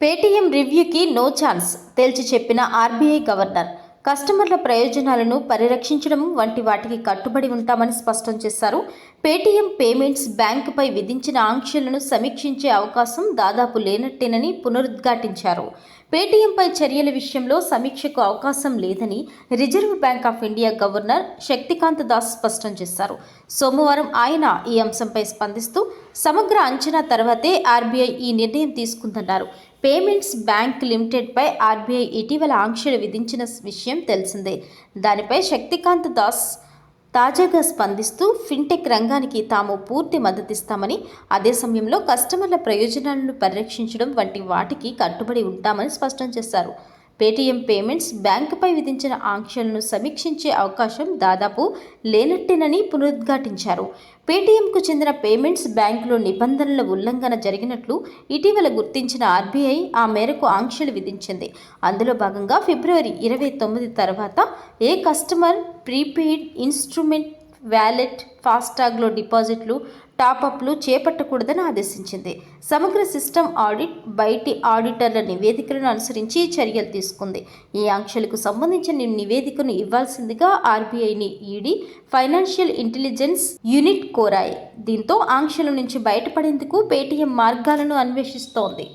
Paytm రివ్యూకి no chance తేల్చి చెప్పిన RBI governor. కస్టమర్ల ప్రయోజనాలను పరిరక్షించడం వంటి వాటికి కట్టుబడి ఉంటామని స్పష్టం చేశారు. పేటీఎం పేమెంట్స్ బ్యాంకుపై విధించిన ఆంక్షలను సమీక్షించే అవకాశం దాదాపు లేనట్టేనని పునరుద్ఘాటించారు. పేటీఎంపై చర్యల విషయంలో సమీక్షకు అవకాశం లేదని Reserve Bank of India governor Shaktikanta Das స్పష్టం చేశారు. సోమవారం ఆయన ఈ అంశంపై స్పందిస్తూ సమగ్ర అంచనా తర్వాతే ఆర్బీఐ ఈ నిర్ణయం తీసుకుందన్నారు. పేమెంట్స్ బ్యాంక్ లిమిటెడ్పై ఆర్బీఐ ఇటీవల ఆంక్షలు విధించిన విషయం తెలిసిందే. దానిపై శక్తికాంత్ దాస్ తాజాగా స్పందిస్తూ ఫిన్టెక్ రంగానికి తాము పూర్తి మద్దతిస్తామని అదే సమయంలో కస్టమర్ల ప్రయోజనాలను పరిరక్షించడం వంటి వాటికి కట్టుబడి ఉంటామని స్పష్టం చేశారు. పేటీఎం పేమెంట్స్ బ్యాంకుపై విధించిన ఆంక్షలను సమీక్షించే అవకాశం దాదాపు లేనట్టేనని పునరుద్ఘాటించారు. పేటీఎంకు చెందిన పేమెంట్స్ బ్యాంకులో నిబంధనల ఉల్లంఘన జరిగినట్లు ఇటీవల గుర్తించిన ఆర్బీఐ ఆ మేరకు ఆంక్షలు విధించింది. అందులో భాగంగా ఫిబ్రవరి ఇరవై తొమ్మిది తర్వాత ఏ కస్టమర్ ప్రీపెయిడ్ ఇన్స్ట్రుమెంట్ వ్యాలెట్ ఫాస్టాగ్లో డిపాజిట్లు టాపప్లు చేపట్టకూడదని ఆదేశించింది. సమగ్ర సిస్టమ్ ఆడిట్ బయటి ఆడిటర్ల నివేదికలను అనుసరించి చర్యలు తీసుకుంది. ఈ ఆంక్షలకు సంబంధించిన నివేదికను ఇవ్వాల్సిందిగా ఆర్బీఐని ఈడీ ఫైనాన్షియల్ ఇంటెలిజెన్స్ యూనిట్ కోరాయి. దీంతో ఆంక్షల నుంచి బయటపడేందుకు పేటీఎం మార్గాలను అన్వేషిస్తోంది.